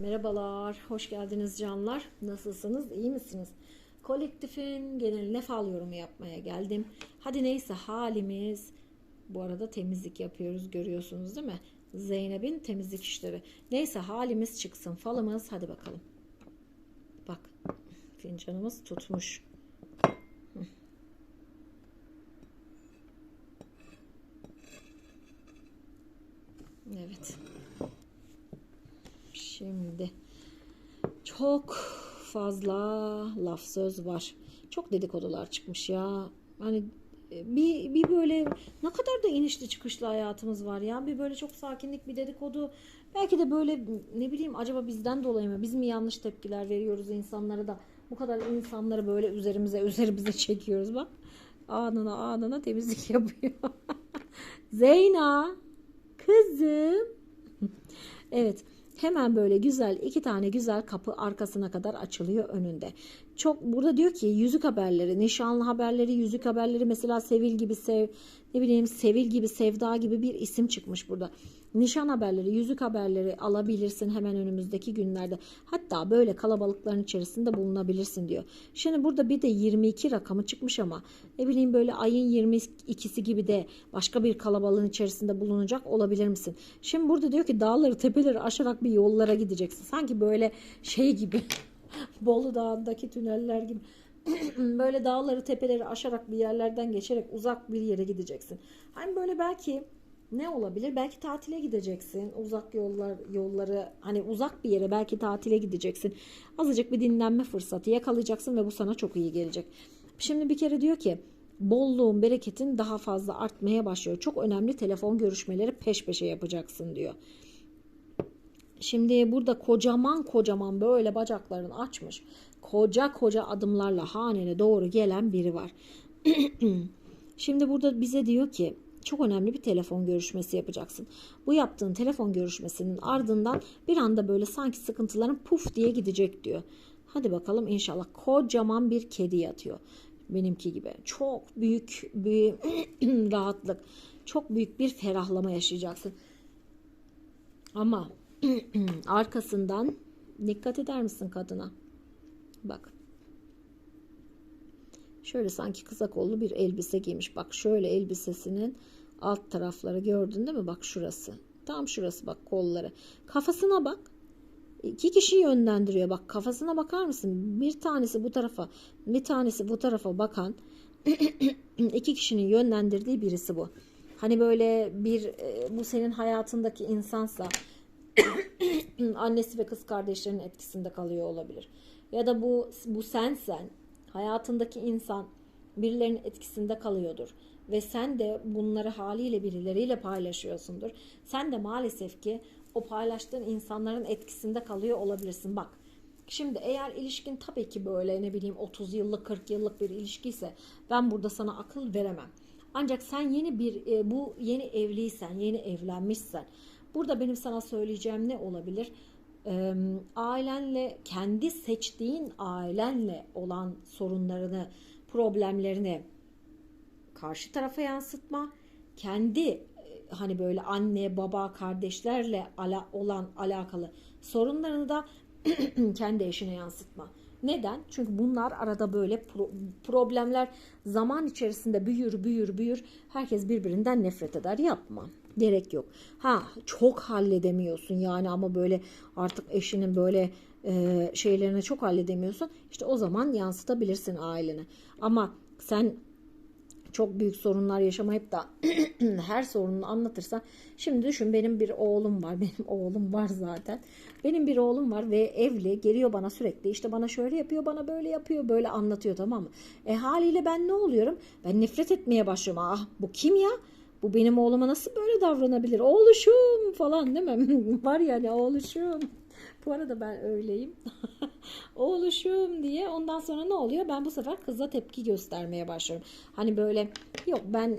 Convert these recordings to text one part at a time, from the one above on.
Merhabalar, hoş geldiniz canlar. Nasılsınız, iyi misiniz? Kolektifin geneline fal yorumu yapmaya geldim. Hadi neyse halimiz. Bu arada temizlik yapıyoruz görüyorsunuz değil mi? Zeynep'in temizlik işleri. Neyse halimiz çıksın falımız. Hadi bakalım. Bak fincanımız tutmuş. Evet. Şimdi çok fazla laf söz var. Çok dedikodular çıkmış ya. Hani e, bir, bir böyle ne kadar da inişli çıkışlı hayatımız var ya. Bir böyle çok sakinlik bir dedikodu. Belki de böyle ne bileyim acaba bizden dolayı mı? Biz mi yanlış tepkiler veriyoruz insanlara da bu kadar insanları böyle üzerimize üzerimize çekiyoruz bak. Anına anına temizlik yapıyor. Zeyna kızım. Evet. Hemen böyle güzel iki tane güzel kapı arkasına kadar açılıyor önünde. Çok burada diyor ki yüzük haberleri, nişanlı haberleri, yüzük haberleri mesela Sevil gibi sev ne bileyim Sevil gibi Sevda gibi bir isim çıkmış burada. Nişan haberleri, yüzük haberleri alabilirsin hemen önümüzdeki günlerde. Hatta böyle kalabalıkların içerisinde bulunabilirsin diyor. Şimdi burada bir de 22 rakamı çıkmış ama ne bileyim böyle ayın 22'si gibi de başka bir kalabalığın içerisinde bulunacak olabilir misin? Şimdi burada diyor ki dağları tepeleri aşarak bir yollara gideceksin. Sanki böyle şey gibi Bolu Dağı'ndaki tüneller gibi böyle dağları tepeleri aşarak bir yerlerden geçerek uzak bir yere gideceksin. Hani böyle belki ne olabilir? Belki tatile gideceksin. Uzak yollar yolları hani uzak bir yere belki tatile gideceksin. Azıcık bir dinlenme fırsatı yakalayacaksın ve bu sana çok iyi gelecek. Şimdi bir kere diyor ki bolluğun, bereketin daha fazla artmaya başlıyor. Çok önemli telefon görüşmeleri peş peşe yapacaksın diyor. Şimdi burada kocaman kocaman böyle bacaklarını açmış. Koca koca adımlarla hanene doğru gelen biri var. Şimdi burada bize diyor ki çok önemli bir telefon görüşmesi yapacaksın. Bu yaptığın telefon görüşmesinin ardından bir anda böyle sanki sıkıntıların puf diye gidecek diyor. Hadi bakalım inşallah kocaman bir kedi yatıyor. Benimki gibi. Çok büyük bir rahatlık. Çok büyük bir ferahlama yaşayacaksın. Ama arkasından dikkat eder misin kadına? Bak. Şöyle sanki kısa kollu bir elbise giymiş. Bak şöyle elbisesinin alt tarafları gördün değil mi? Bak şurası. Tam şurası bak kolları. Kafasına bak. İki kişi yönlendiriyor. Bak kafasına bakar mısın? Bir tanesi bu tarafa, bir tanesi bu tarafa bakan iki kişinin yönlendirdiği birisi bu. Hani böyle bir bu senin hayatındaki insansa annesi ve kız kardeşlerinin etkisinde kalıyor olabilir. Ya da bu bu sensen hayatındaki insan birilerinin etkisinde kalıyordur ve sen de bunları haliyle birileriyle paylaşıyorsundur. Sen de maalesef ki o paylaştığın insanların etkisinde kalıyor olabilirsin. Bak Şimdi eğer ilişkin tabii ki böyle ne bileyim 30 yıllık 40 yıllık bir ilişkiyse ben burada sana akıl veremem. Ancak sen yeni bir e, bu yeni evliysen, yeni evlenmişsen burada benim sana söyleyeceğim ne olabilir? Ailenle kendi seçtiğin ailenle olan sorunlarını, problemlerini karşı tarafa yansıtma. Kendi e, hani böyle anne, baba, kardeşlerle ala, olan alakalı sorunlarını da kendi eşine yansıtma. Neden? Çünkü bunlar arada böyle pro- problemler zaman içerisinde büyür, büyür, büyür. Herkes birbirinden nefret eder. Yapma. Gerek yok. Ha çok halledemiyorsun yani ama böyle artık eşinin böyle e, şeylerini çok halledemiyorsun. İşte o zaman yansıtabilirsin ailene. Ama sen çok büyük sorunlar yaşamayıp da her sorununu anlatırsan şimdi düşün benim bir oğlum var benim oğlum var zaten. Benim bir oğlum var ve evli geliyor bana sürekli işte bana şöyle yapıyor bana böyle yapıyor böyle anlatıyor tamam mı? E haliyle ben ne oluyorum? Ben nefret etmeye başlıyorum. Ah bu kim ya? Bu benim oğluma nasıl böyle davranabilir? Oğluşum falan değil mi? Var yani oğluşum bu arada ben öyleyim. Oğluşum diye ondan sonra ne oluyor? Ben bu sefer kıza tepki göstermeye başlıyorum. Hani böyle yok ben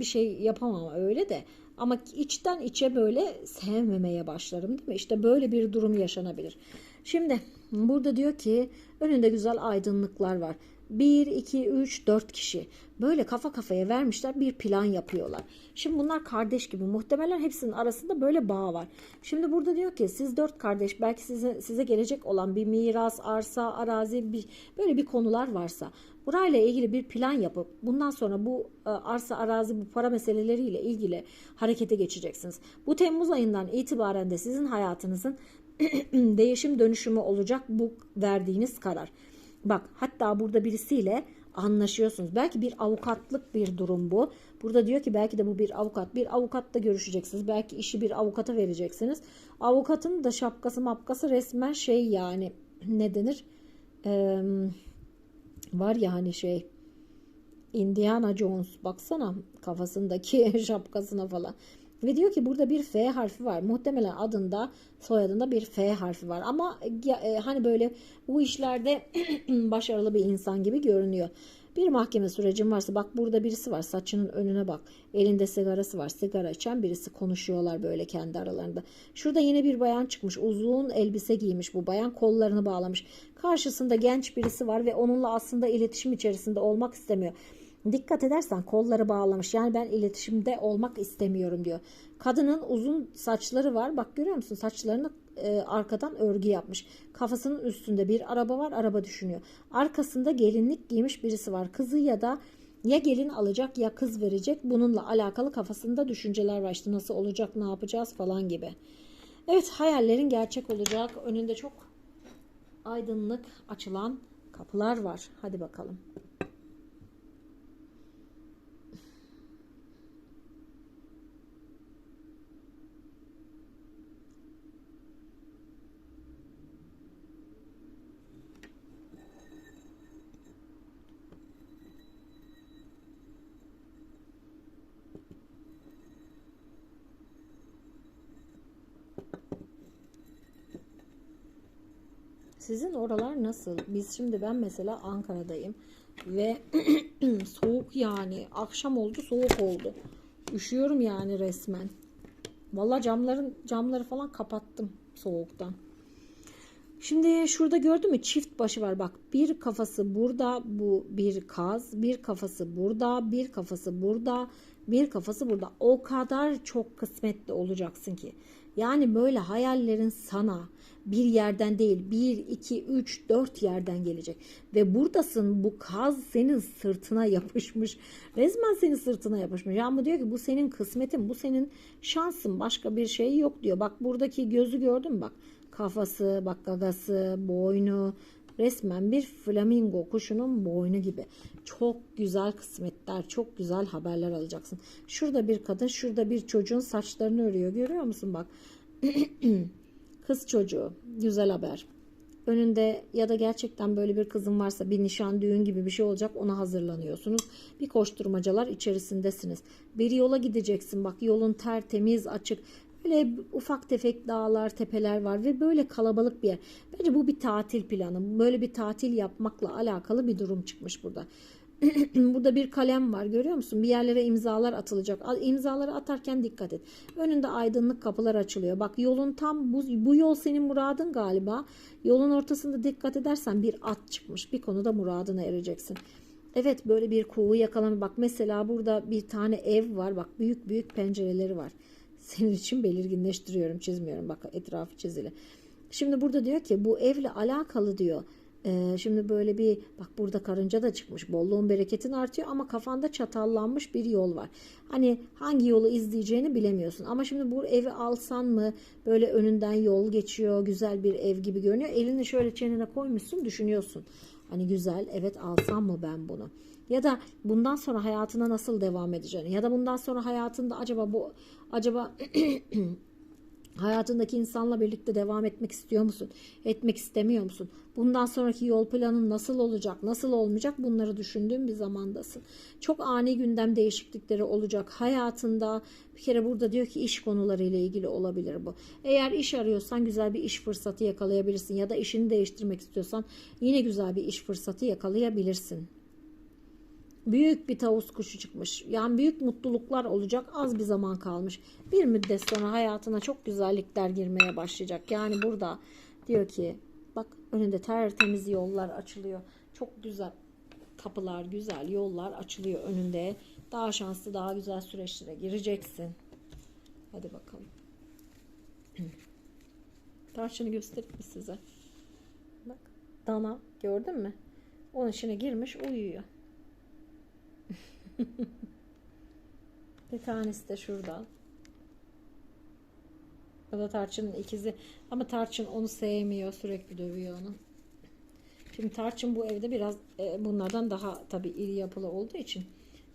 bir şey yapamam öyle de ama içten içe böyle sevmemeye başlarım değil mi? İşte böyle bir durum yaşanabilir. Şimdi burada diyor ki önünde güzel aydınlıklar var. 1, 2, 3, 4 kişi. Böyle kafa kafaya vermişler bir plan yapıyorlar. Şimdi bunlar kardeş gibi. Muhtemelen hepsinin arasında böyle bağ var. Şimdi burada diyor ki siz dört kardeş belki size, size gelecek olan bir miras, arsa, arazi bir, böyle bir konular varsa burayla ilgili bir plan yapıp bundan sonra bu e, arsa, arazi, bu para meseleleriyle ilgili harekete geçeceksiniz. Bu Temmuz ayından itibaren de sizin hayatınızın değişim dönüşümü olacak bu verdiğiniz karar. Bak hatta burada birisiyle anlaşıyorsunuz. Belki bir avukatlık bir durum bu. Burada diyor ki belki de bu bir avukat. Bir avukatla görüşeceksiniz. Belki işi bir avukata vereceksiniz. Avukatın da şapkası mapkası resmen şey yani ne denir? Ee, var ya hani şey Indiana Jones baksana kafasındaki şapkasına falan. Ve diyor ki burada bir F harfi var. Muhtemelen adında soyadında bir F harfi var. Ama e, hani böyle bu işlerde başarılı bir insan gibi görünüyor. Bir mahkeme sürecin varsa bak burada birisi var saçının önüne bak. Elinde sigarası var. Sigara içen birisi konuşuyorlar böyle kendi aralarında. Şurada yine bir bayan çıkmış. Uzun elbise giymiş bu bayan. Kollarını bağlamış. Karşısında genç birisi var ve onunla aslında iletişim içerisinde olmak istemiyor. Dikkat edersen kolları bağlamış. Yani ben iletişimde olmak istemiyorum diyor. Kadının uzun saçları var. Bak görüyor musun? Saçlarını e, arkadan örgü yapmış. Kafasının üstünde bir araba var. Araba düşünüyor. Arkasında gelinlik giymiş birisi var. Kızı ya da ya gelin alacak ya kız verecek. Bununla alakalı kafasında düşünceler var. İşte nasıl olacak, ne yapacağız falan gibi. Evet hayallerin gerçek olacak. Önünde çok aydınlık açılan kapılar var. Hadi bakalım. Sizin oralar nasıl? Biz şimdi ben mesela Ankara'dayım ve soğuk yani akşam oldu soğuk oldu. Üşüyorum yani resmen. Valla camların camları falan kapattım soğuktan. Şimdi şurada gördün mü çift başı var bak bir kafası burada bu bir kaz bir kafası burada bir kafası burada bir kafası burada. O kadar çok kısmetli olacaksın ki. Yani böyle hayallerin sana bir yerden değil bir iki üç dört yerden gelecek. Ve buradasın. Bu kaz senin sırtına yapışmış. Resmen senin sırtına yapışmış. Yani bu diyor ki bu senin kısmetin bu senin şansın. Başka bir şey yok. diyor. Bak buradaki gözü gördün mü? Bak kafası bak gagası boynu resmen bir flamingo kuşunun boynu gibi çok güzel kısmetler çok güzel haberler alacaksın şurada bir kadın şurada bir çocuğun saçlarını örüyor görüyor musun bak Kız çocuğu. Güzel haber. Önünde ya da gerçekten böyle bir kızın varsa bir nişan düğün gibi bir şey olacak ona hazırlanıyorsunuz. Bir koşturmacalar içerisindesiniz. Bir yola gideceksin bak yolun tertemiz açık. Böyle ufak tefek dağlar tepeler var ve böyle kalabalık bir yer. Bence bu bir tatil planı. Böyle bir tatil yapmakla alakalı bir durum çıkmış burada. Burada bir kalem var görüyor musun? Bir yerlere imzalar atılacak. İmzaları atarken dikkat et. Önünde aydınlık kapılar açılıyor. Bak yolun tam bu, bu yol senin muradın galiba. Yolun ortasında dikkat edersen bir at çıkmış. Bir konuda muradına ereceksin. Evet böyle bir kuğu yakalama. Bak mesela burada bir tane ev var. Bak büyük büyük pencereleri var. Senin için belirginleştiriyorum çizmiyorum. Bak etrafı çizili. Şimdi burada diyor ki bu evle alakalı diyor ee, şimdi böyle bir bak burada karınca da çıkmış. Bolluğun bereketin artıyor ama kafanda çatallanmış bir yol var. Hani hangi yolu izleyeceğini bilemiyorsun. Ama şimdi bu evi alsan mı böyle önünden yol geçiyor. Güzel bir ev gibi görünüyor. Elini şöyle çenene koymuşsun düşünüyorsun. Hani güzel evet alsam mı ben bunu? Ya da bundan sonra hayatına nasıl devam edeceğini ya da bundan sonra hayatında acaba bu acaba Hayatındaki insanla birlikte devam etmek istiyor musun? Etmek istemiyor musun? Bundan sonraki yol planın nasıl olacak, nasıl olmayacak bunları düşündüğün bir zamandasın. Çok ani gündem değişiklikleri olacak hayatında. Bir kere burada diyor ki iş konuları ile ilgili olabilir bu. Eğer iş arıyorsan güzel bir iş fırsatı yakalayabilirsin ya da işini değiştirmek istiyorsan yine güzel bir iş fırsatı yakalayabilirsin büyük bir tavus kuşu çıkmış. Yani büyük mutluluklar olacak. Az bir zaman kalmış. Bir müddet sonra hayatına çok güzellikler girmeye başlayacak. Yani burada diyor ki bak önünde tertemiz yollar açılıyor. Çok güzel. kapılar, güzel yollar açılıyor önünde. Daha şanslı, daha güzel süreçlere gireceksin. Hadi bakalım. Tarçını göstereyim mi size? Bak dana gördün mü? Onun içine girmiş uyuyor. Bir tanesi de şuradan. O da Tarçın'ın ikizi. Ama Tarçın onu sevmiyor. Sürekli dövüyor onu. Şimdi Tarçın bu evde biraz e, bunlardan daha tabii iri yapılı olduğu için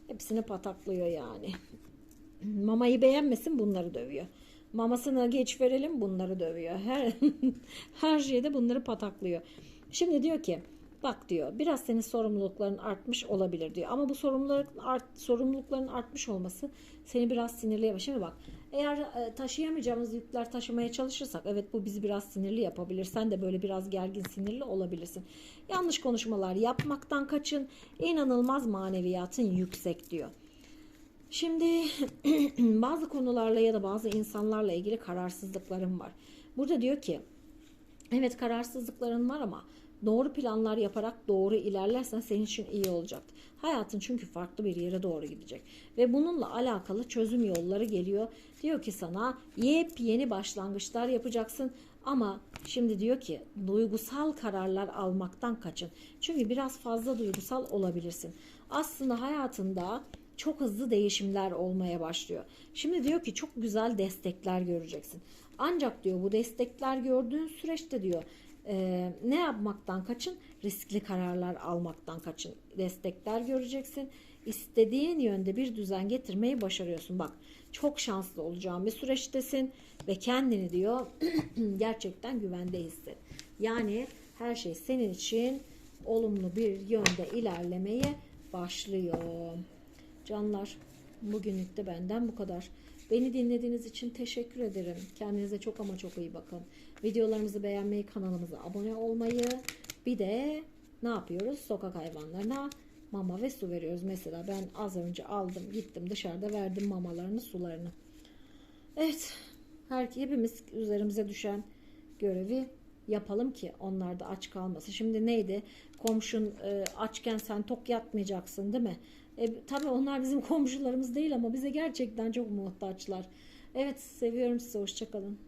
hepsini pataklıyor yani. Mamayı beğenmesin bunları dövüyor. Mamasını geç verelim bunları dövüyor. Her her şeyde bunları pataklıyor. Şimdi diyor ki bak diyor biraz senin sorumlulukların artmış olabilir diyor. Ama bu sorumlulukların, art, sorumlulukların artmış olması seni biraz sinirli yapar. Şimdi bak eğer e, taşıyamayacağımız yükler taşımaya çalışırsak evet bu bizi biraz sinirli yapabilir. Sen de böyle biraz gergin sinirli olabilirsin. Yanlış konuşmalar yapmaktan kaçın. İnanılmaz maneviyatın yüksek diyor. Şimdi bazı konularla ya da bazı insanlarla ilgili kararsızlıklarım var. Burada diyor ki evet kararsızlıkların var ama doğru planlar yaparak doğru ilerlersen senin için iyi olacak. Hayatın çünkü farklı bir yere doğru gidecek. Ve bununla alakalı çözüm yolları geliyor. Diyor ki sana yepyeni başlangıçlar yapacaksın. Ama şimdi diyor ki duygusal kararlar almaktan kaçın. Çünkü biraz fazla duygusal olabilirsin. Aslında hayatında çok hızlı değişimler olmaya başlıyor. Şimdi diyor ki çok güzel destekler göreceksin. Ancak diyor bu destekler gördüğün süreçte diyor e, ne yapmaktan kaçın? Riskli kararlar almaktan kaçın. Destekler göreceksin. İstediğin yönde bir düzen getirmeyi başarıyorsun. Bak çok şanslı olacağın bir süreçtesin ve kendini diyor gerçekten güvende hisset. Yani her şey senin için olumlu bir yönde ilerlemeye başlıyor. Canlar bugünlük de benden bu kadar. Beni dinlediğiniz için teşekkür ederim. Kendinize çok ama çok iyi bakın. Videolarımızı beğenmeyi, kanalımıza abone olmayı, bir de ne yapıyoruz? Sokak hayvanlarına mama ve su veriyoruz. Mesela ben az önce aldım, gittim dışarıda verdim mamalarını, sularını. Evet, her hepimiz üzerimize düşen görevi yapalım ki onlar da aç kalmasın. Şimdi neydi? Komşun e, açken sen tok yatmayacaksın değil mi? E, tabii onlar bizim komşularımız değil ama bize gerçekten çok muhtaçlar. Evet seviyorum sizi. Hoşçakalın.